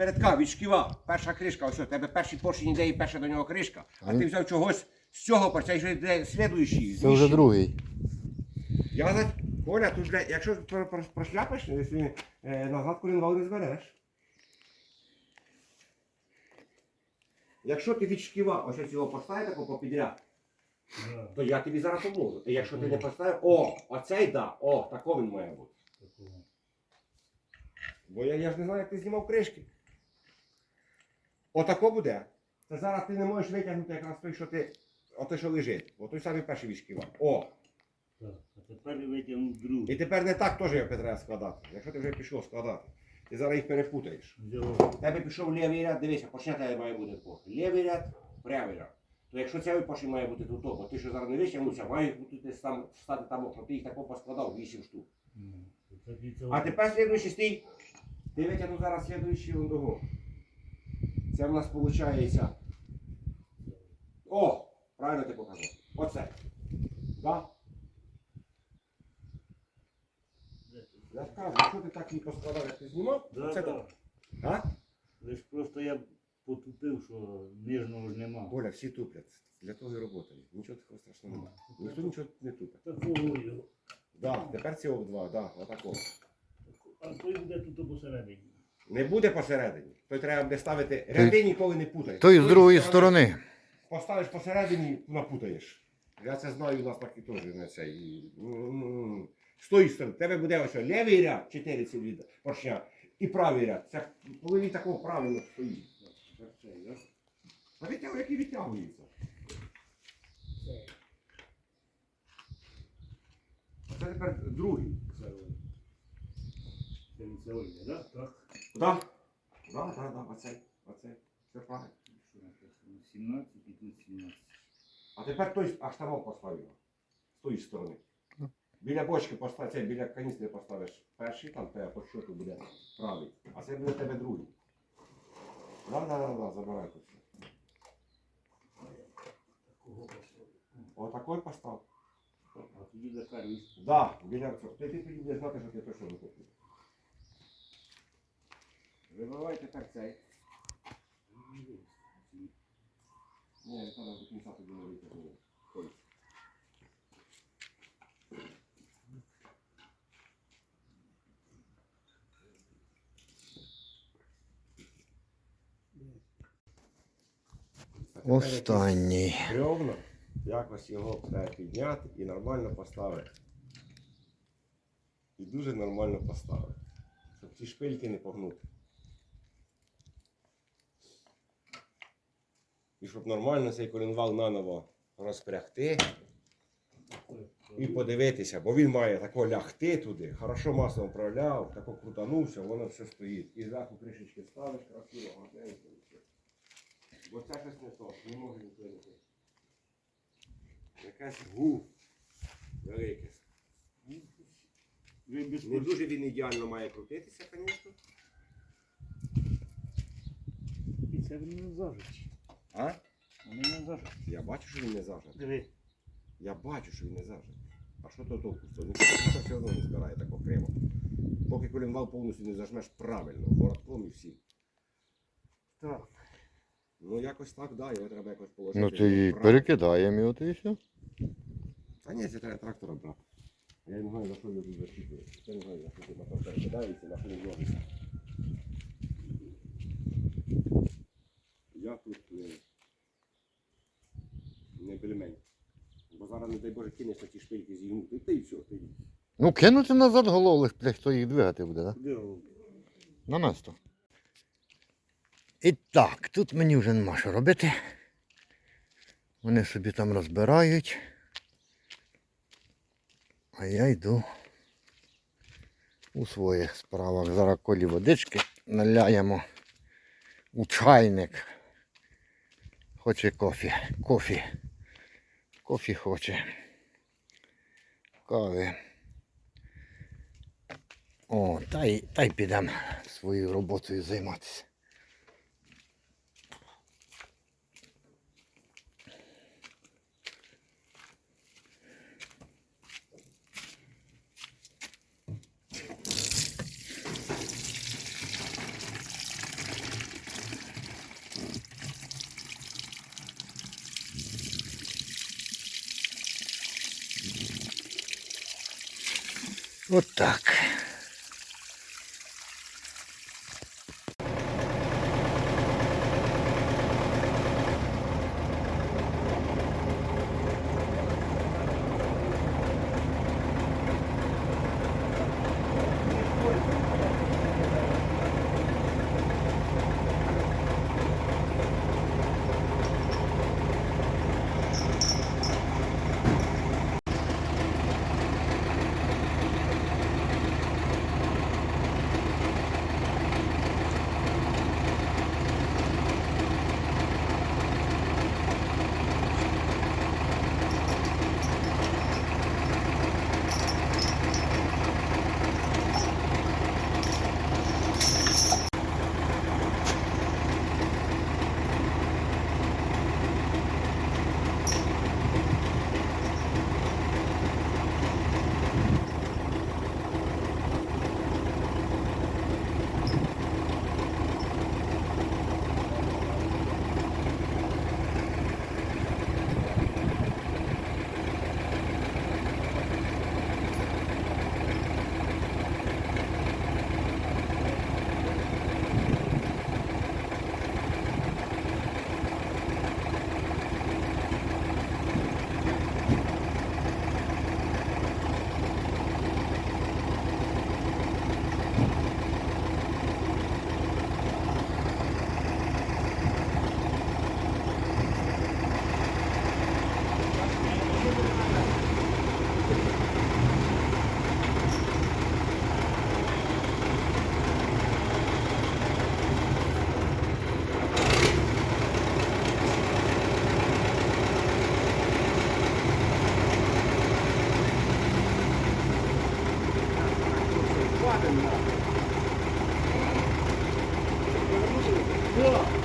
передка від шківа, перша кришка, ось у тебе перший поршень іде і перша до нього кришка. А А ти взяв чогось з цього порця, вже йде слідуючий. Це вже другий. Я за Коля, тут, бля, якщо про- про- прошляпиш, якщо, е, назад колінвал не збереш. Якщо ти від шківа ось цього поставив тако попідряд, то я тобі зараз поможу. І якщо ти не поставив, о, оцей да, о, тако він має бути. такого. Бо я, я ж не знаю, як ти знімав кришки. Отако буде. Це зараз ти не можеш витягнути якраз той, що ти. Ото, що лежить. О той самий перший вішківа. О! Так, а тепер витягнув другу. І тепер не так теж його треба складати. Якщо ти вже пішов складати, ти зараз їх перепутаєш. Взяв. Тебе пішов лівий ряд, дивися, почне тебе має бути по. Лівий ряд, правий ряд. То якщо цей поршень має бути тут, бо ти що зараз не витягнувся, має бути десь там стати там окно. Ти їх тако поскладав 8 штук. Ну, це А тепер слідуючий стій. Ти витягнув зараз слідуючий ондого. Це в нас виходить. О! Правильно ти показав. Оце. Да? Я кажу, що ти так її поскладав, як ти знімав? Да, це да. то. А? Лиш просто я потупив, що нижнього ж нема. Боля, всі туплять. Для того і працюють. Нічого такого страшного немає. Ніхто нічого не тупить. Такого його. Да, тепер ці обидва, да, отакого. А той буде тут посередині. Не буде посередині. Той треба буде ставити. Ряди ніколи не путай. Той з другої сторони. Поставиш посередині, напутаєш. Я це знаю, у нас так і теж на це. І, ну, ну, з тої сторони, в тебе буде ось лівий ряд, 4 ці від поршня, і правий ряд. Це коли він такого правильно стоїть. А витягує, який відтягується. Це тепер другий. Це. Це це да? Так. Так? Так, так, так, оцей, оцей. Все правильно. 17 і тут 17. А тепер той аж там поставив. З тої сторони. Біля бочки постав, це біля каністри поставиш перший, там тебе по щоту буде правий. А це буде тебе другий. Да, да, да, да, забирай тут. все. Такого поставив. Отакой постав. А тоді за закарюсь. Да, біля цього. Ти, ти тоді будеш знати, що ти точно викупив. Вибивай тепер цей. Ні, не треба до кінця тоді не витягнути. Кольця. Останній. Бревна, якось його треба підняти і нормально поставити. І дуже нормально поставити. Щоб ці шпильки не погнути. І щоб нормально цей колінвал наново розпрягти і подивитися, бо він має тако лягти туди, хорошо маслом вправляв, тако крутанувся, воно все стоїть. І зверху кришечки ставиш, красиво, гарненько. Бо це щось не то, не може ніхто. Якась гу велике. Не дуже він ідеально має крутитися, звісно. І це він не зажить. А? Вони не зажить. Я бачу, що він не зажат. Диви. Я бачу, що він не зажат. А що то толку? Він все одно не збирає так окремо. Поки колінвал повністю не зажмеш правильно, воротком і всі. Так. Ну якось так, да, його треба якось положити. Ну ти її правильно. перекидаємо його, і все. Та ні, це треба трактора брати. Я не знаю, на що його тут. Я не знаю, на що ти потім перекидається, на що він робиться. Я тут не, не бельмень. Бо зараз, не дай Боже, кинеш на ті шпильки зігнути. Та й все, ти. Ну кинути назад голову, блядь, хто їх двигати буде, голуб? На место. І так, тут мені вже нема що робити. Вони собі там розбирають. А я йду у своїх справах. Зараз колі водички наляємо у чайник. Хоче кофі. Кофі. Кофі хоче. Кави. О, та й, та й підемо своєю роботою займатися. Отак. Оля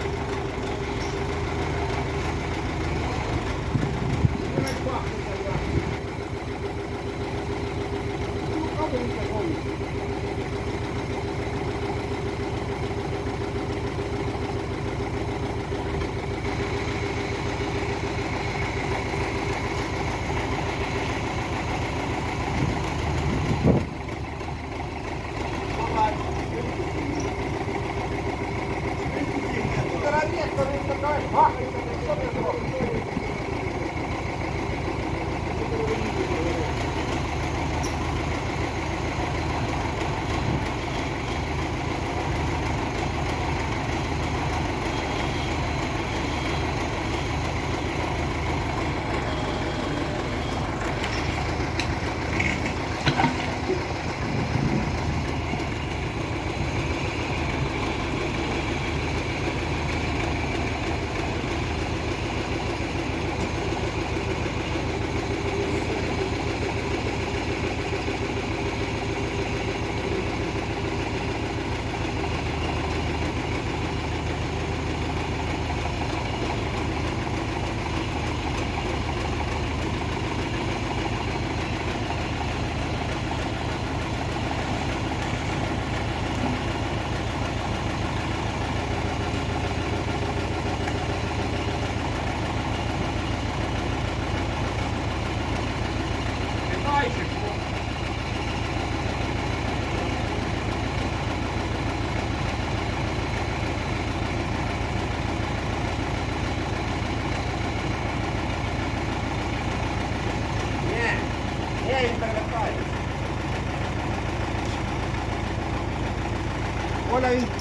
він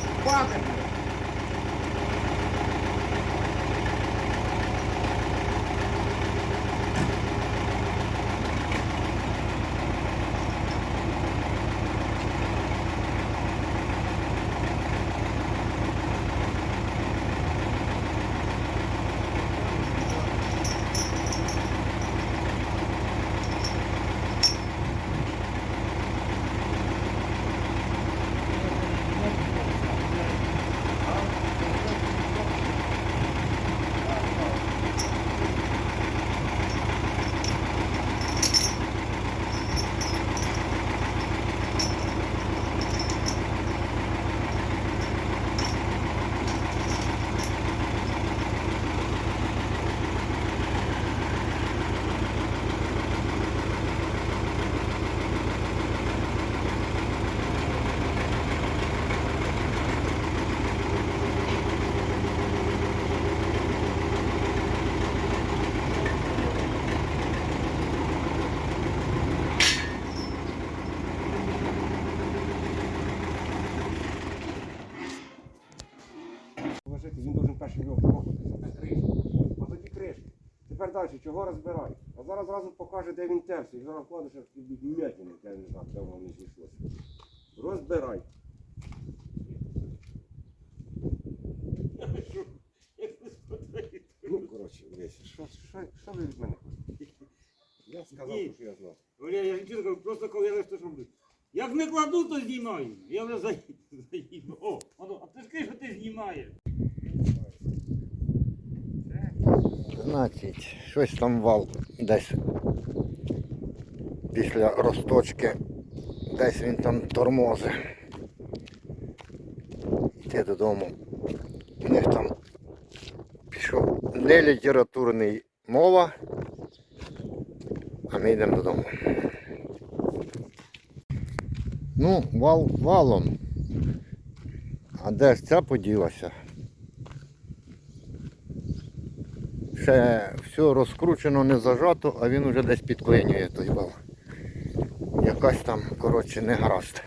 далі, чого розбирай? А зараз зразу покаже, де він терся. І зараз вкладеш, як тобі вмятини, я не знаю, де воно не зійшлося. Розбирай. Ну, коротше, дивись, що, що, що ви від мене хочете? Я сказав, Ні. що я знав. Оля, я ж просто коли я лише роблю. Як не кладу, то знімаю. Я вже за- заїду. О, воно, а ти скажи, що ти знімаєш. Значить, щось там вал десь після розточки, десь він там тормози. Йти додому. У них там пішов не літературний мова, а ми йдемо додому. Ну, вал валом. А де ж ця поділася? Ще все розкручено, не зажато, а він уже десь підклинює той вал. Якась там, коротше, не гаразд.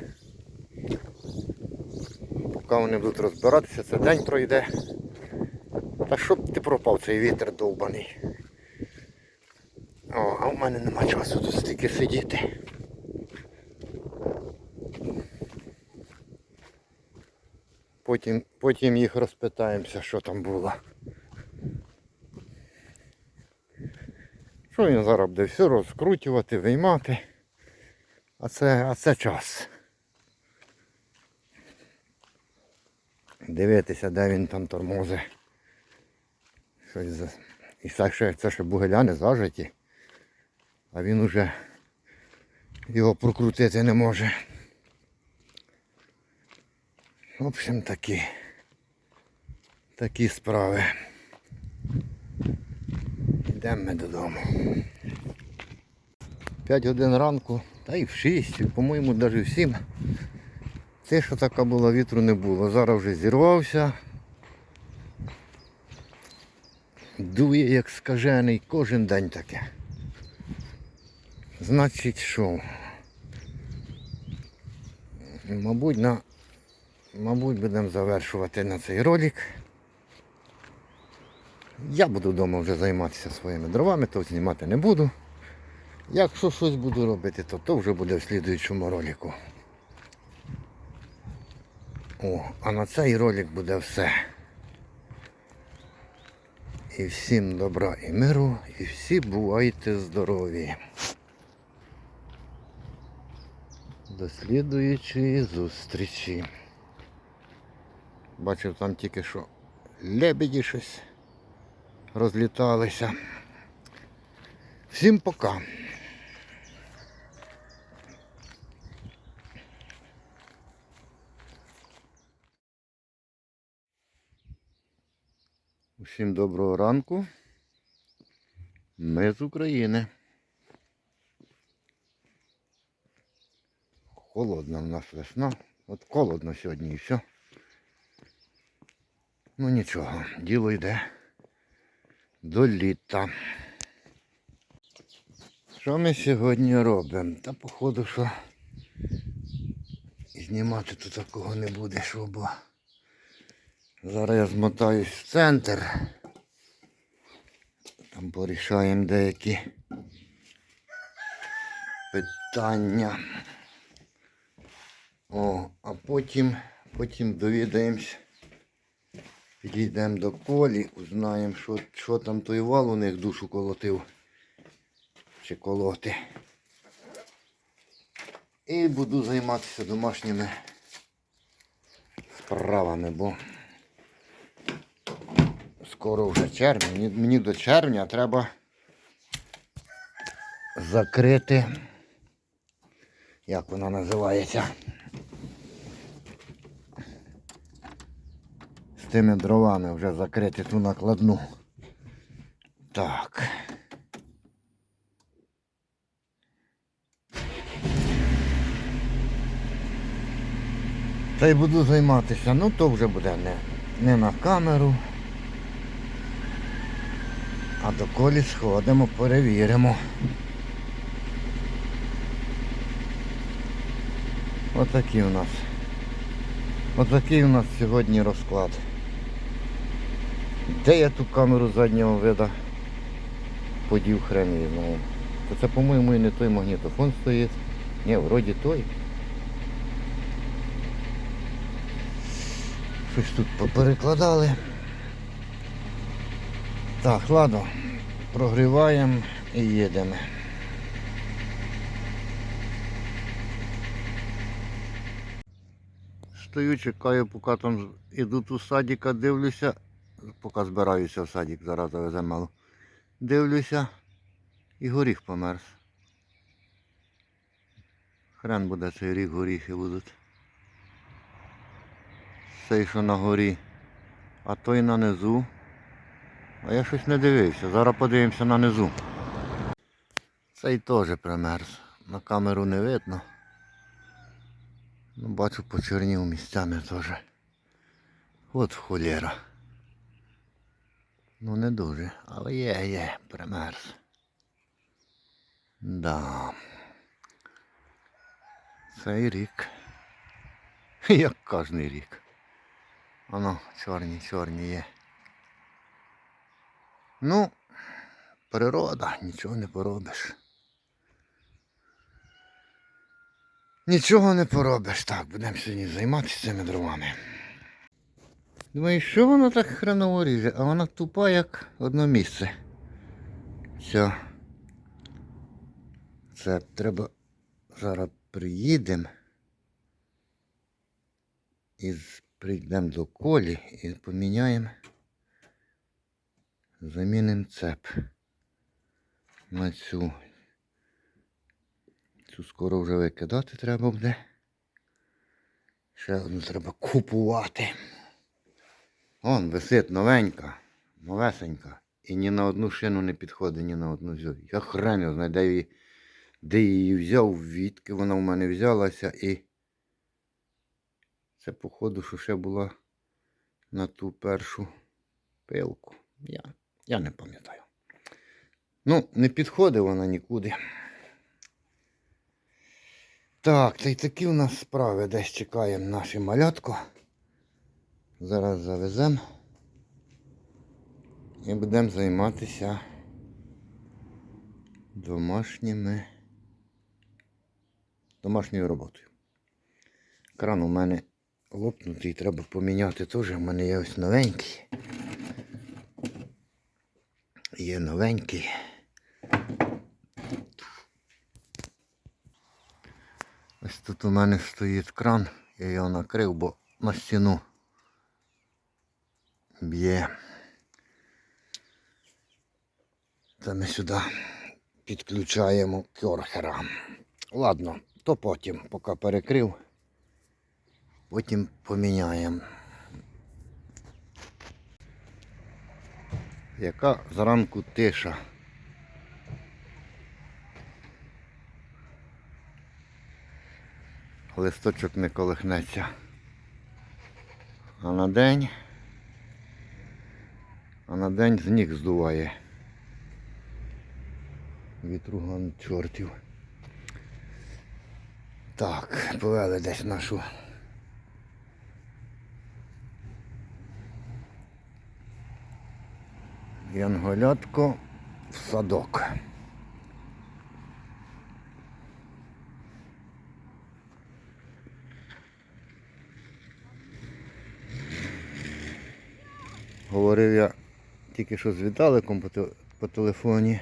Поки вони будуть розбиратися, це день пройде. Та щоб ти пропав цей вітер довбаний. О, а в мене нема часу тут стільки сидіти. Потім, потім їх розпитаємося, що там було. Що він зараз буде все розкручувати, виймати. А це, а це час. Дивитися, де він там тормози. Щось за... І це ще, це ще бугеля не зажиті. А він уже його прокрутити не може. В общем такі. Такі справи. Йдемо ми додому. 5 годин ранку, та й в 6, по-моєму, навіть в 7. Те, що така була, вітру не було. Зараз вже зірвався. Дує, як скажений, кожен день таке. Значить, що? Мабуть, на... Мабуть, будемо завершувати на цей ролик. Я буду вдома вже займатися своїми дровами, то знімати не буду. Якщо щось буду робити, то то вже буде в слідуючому ролику. О, а на цей ролик буде все. І всім добра і миру, і всі бувайте здорові. До слідуючої зустрічі. Бачив там тільки що лебеді щось розліталися. Всім пока. Усім доброго ранку. Ми з України. Холодна в нас весна. От холодно сьогодні і все. Ну нічого, діло йде до літа. Що ми сьогодні робимо? Та походу, що знімати тут такого не буде, що бо зараз я змотаюсь в центр. Там порішаємо деякі питання. О, а потім, потім довідаємось. Підійдемо до колі, узнаємо, що, що там той вал у них душу колотив. Чи колоти. І буду займатися домашніми справами, бо скоро вже червень. Мені, мені до червня треба закрити, як вона називається. Тими дровами вже закрити ту накладну. Так. Та й буду займатися, ну то вже буде не, не на камеру. А до колі сходимо, перевіримо. Отакий у нас. Отакий у нас сьогодні розклад. Де я ту камеру заднього вида подів хрен її знає. То це, по-моєму, і не той магнітофон стоїть. Ні, вроді той. Щось тут поперекладали. Так, ладно, прогріваємо і їдемо. Стою, чекаю, поки там ідуть у садика, дивлюся, поки збираюся в садик, зараз завеземо мало. Дивлюся, і горіх померз. Хрен буде цей рік горіхи будуть. Цей, що на горі, а той на низу. А я щось не дивився. Зараз подивимося на низу. Цей теж примерз. На камеру не видно. Ну, бачу, почернів місцями теж. От холєра. Ну не дуже, але є, є, примерз. Да. Цей рік. Як кожний рік. Воно чорні, чорні є. Ну, природа, нічого не поробиш. Нічого не поробиш. Так, будемо сьогодні займатися цими дровами. Думаю, що вона так хреново ріже, а вона тупа, як одно місце. Все. Це треба зараз приїдемо. І прийдемо до колі і поміняємо. Замінимо цеп на цю. Цю скоро вже викидати треба буде. Ще одну треба купувати. Он висить новенька, новесенька. І ні на одну шину не підходить, ні на одну взяв. Я хрен його знаю, де її, де її взяв, відки вона в мене взялася і. Це, походу, що ще була на ту першу пилку. Я, я не пам'ятаю. Ну, не підходить вона нікуди. Так, та й такі у нас справи. Десь чекаємо наше малятко. Зараз завеземо. І будемо займатися домашніми домашньою роботою. Кран у мене лопнутий, треба поміняти теж. У мене є ось новенький. Є новенький. Ось тут у мене стоїть кран, я його накрив, бо на стіну б'є. Це ми сюди підключаємо кьорхера. Ладно, то потім, поки перекрив, потім поміняємо. Яка зранку тиша. Листочок не колихнеться. А на день. А на день з ніг здуває. Вітруган чортів. Так, повели десь нашу. Янголятко в садок. Говорив я тільки що з Віталиком по, телефоні.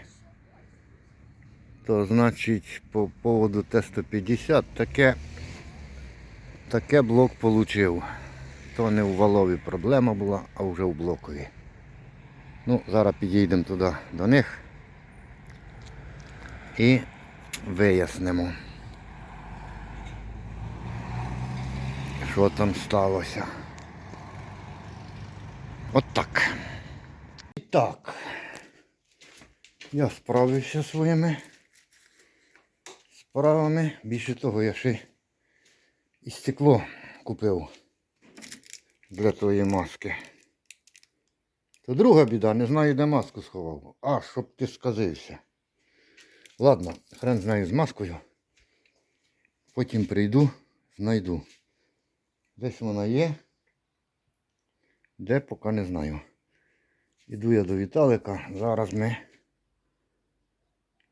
То значить по поводу Т-150 таке, таке блок получив. То не в валові проблема була, а вже в блокові. Ну, зараз підійдемо туди до них і вияснимо, що там сталося. От так. Так. Я справився своїми справами. Більше того, я ще і стекло купив для тої маски. То друга біда, не знаю, де маску сховав. А, щоб ти сказився. Ладно, хрен знаю з маскою. Потім прийду, знайду. Десь вона є. Де поки не знаю. Іду я до Віталика. Зараз ми.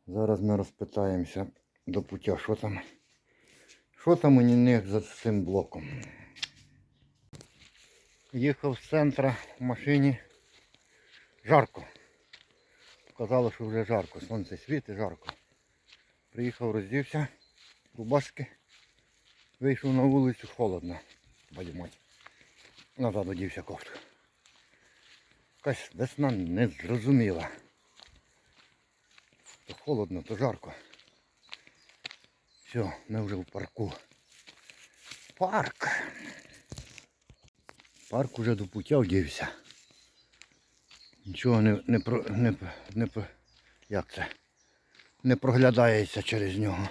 Зараз ми розпитаємося до пуття, що там. Що там у них за цим блоком. Їхав з центра в машині. Жарко. Казало, що вже жарко. Сонце світить, жарко. Приїхав, роздівся, рубашки. Вийшов на вулицю, холодно. Бадю мать. Назад одівся кофту. Якась весна незрозуміла. То холодно, то жарко. Все, ми вже в парку. Парк. Парк уже до пуття вдівся. Нічого не, не, про, не, не, як це? Не проглядається через нього.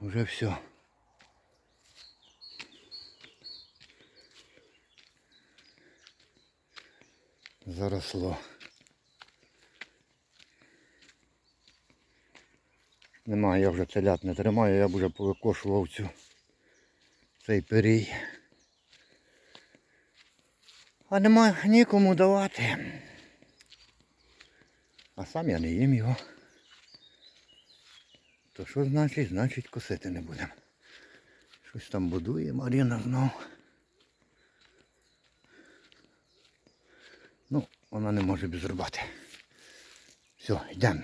Уже все. Заросло. Немає, я вже телят не тримаю, я б вже повикошував цю цей перій. А немає нікому давати. А сам я не їм його. То що значить? Значить косити не будемо. Щось там будує Маріна знов. Ну, вона не може без роботи. Все, йдемо.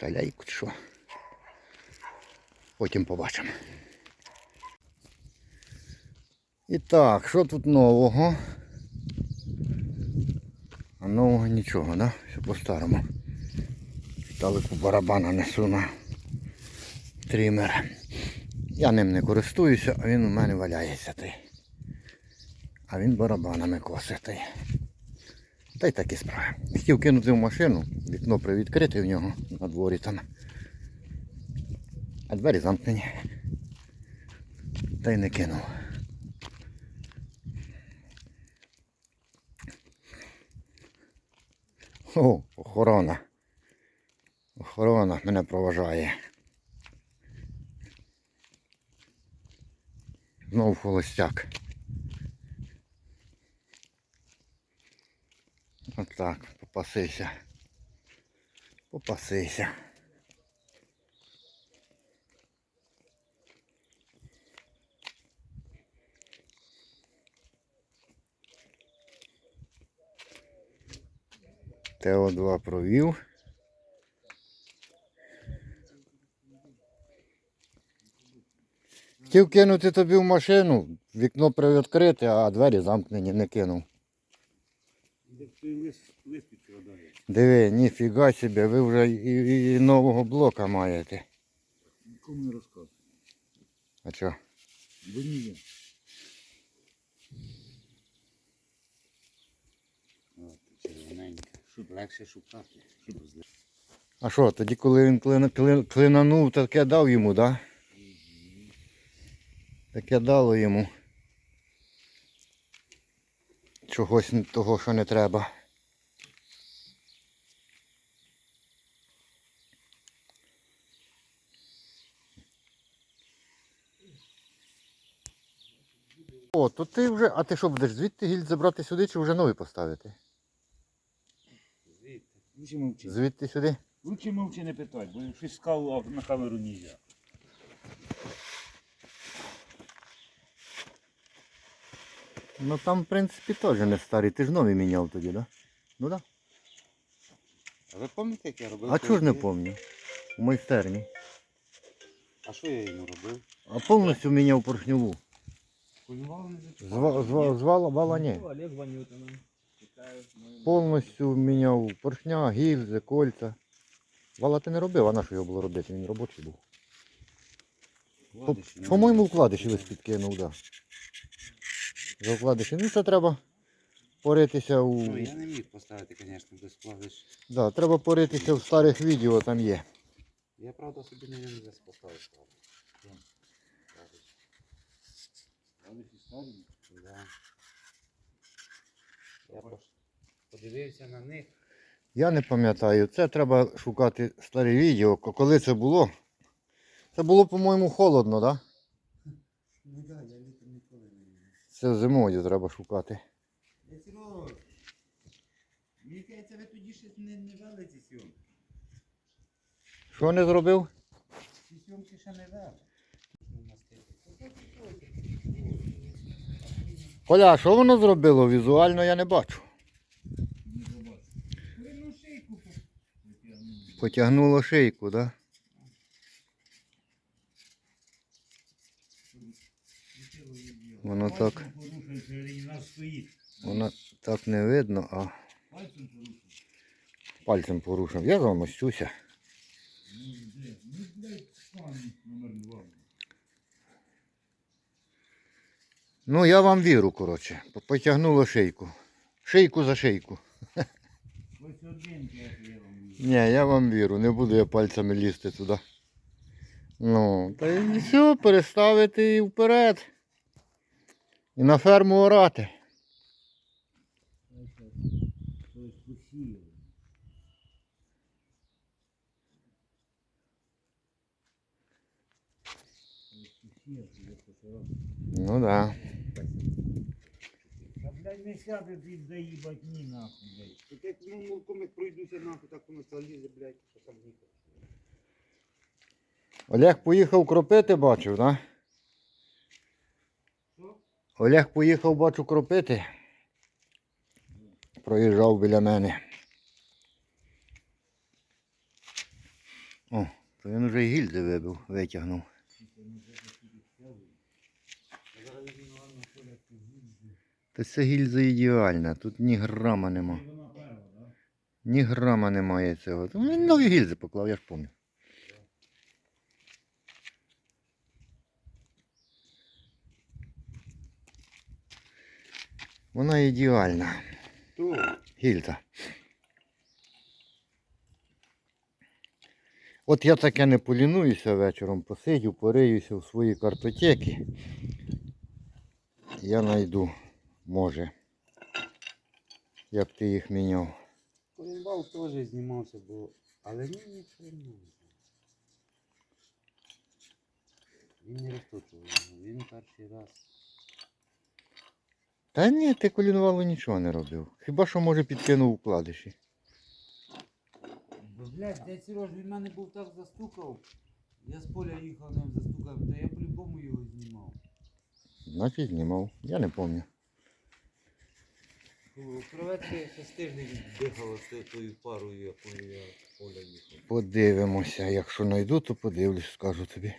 Саляйку чи що. Потім побачимо. І так, що тут нового? А нового нічого, да? Все по-старому. Далеко барабана несу на трімер. Я ним не користуюся, а він у мене валяється. Той. А він барабанами косить. Та й такі справи. Хотів кинути в машину, вікно привідкрите в нього на дворі там. А двері замкнені. Та й не кинув. О, охорона. Охорона мене проважає. Знов холостяк. Отак, попасися. Попасися. ТО2 провів. Хотів кинути тобі в машину, вікно привідкрите, а двері замкнені, не кинув. Диви, ніфіга собі, ви вже і, і, і нового блока маєте. Нікому не розказує. А що? Бо ні. Щоб легше шукати. Щоб. А що, тоді коли він клинанув, таке дав йому, да? Таке дало йому. Чогось того, що не треба. О, то ти вже. А ти що будеш звідти гільд забрати сюди чи вже новий поставити? Звідти. Лучше мовчи. Звідти сюди? Лучше мовчи не питай, бо щось сказав, а на камеру не Ну там, в принципі, теж не старий. Ти ж новий міняв тоді, да? Ну да. А ви пам'ятаєте, як я робив? А чого ж не пам'ятаю? У майстерні. А що я йому робив? А повністю міняв поршньову. Зва, зва, звала вала ні. Олег Повністю міняв поршня, гільзи, кольця. Вала ти не робив, а на що його було робити? Він робочий був. По- По-моєму, вкладиші весь підкинув, так. Да. За. Ну це треба поритися у. Ну, я не міг поставити, звісно, без вкладиш. Да, треба поритися в старих відео, там є. Я, правда, собі не не поставив вкладиш. Да. Я подивився на них. Я не пам'ятаю. Це треба шукати старі відео. Коли це було? Це було, по-моєму, холодно, так? Да? Ну так, я літом ніколи не їздив. Це зимою треба шукати. Мені здається, ви тоді щось не, не вели ці сьомки. Що не зробив? Ці сьомки ще не вели. Коля, а що воно зробило? Візуально я не бачу. Ну. Потягнуло шийку, так? Да? Воно так, Нас стоїть. воно так не видно, а Пальцем порушує. пальцем порушив. Я замостюся. Ну, я вам вірю, коротше. Потягнуло шийку. Шийку за шийку. Ні, я вам вірю, не буду я пальцями лізти туди. Ну, та і все, переставити і вперед. І на ферму орати. Ну да. Та, блядь, не сяде під заїбать ні нахуй, блядь. Так як ну, мурком як пройдуся нахуй, так воно залізе, блядь, що там їхати. Олег поїхав кропити, бачив, так? Що? Олег поїхав, бачу, кропити. Проїжджав біля мене. О, то він вже й гільзи вибив, витягнув. Та це гільза ідеальна, тут ні грама нема. Ні грама немає цього. Він нові гільзи поклав, я ж пам'ятаю. Вона ідеальна. Гільза. От я таке не полінуюся вечором, посидю, пориюся в свої картотеки. Я знайду, може, як ти їх міняв. Колінвал теж знімався, бо. Але ні, нічого не було. Він не розточував він перший раз. Та ні, ти колінувало нічого не робив. Хіба що може підкинув укладиші. Бо, блядь, дядь Сереж, він мене був так застукав. Я з поля їхав, ним застукав, та я по-любому його знімав. Значить знімав. Я не пам'ятаю. Ще з тиждень дихало з тою парою, якою я з поля їхав. Подивимося. Якщо знайду, то подивлюсь, скажу тобі.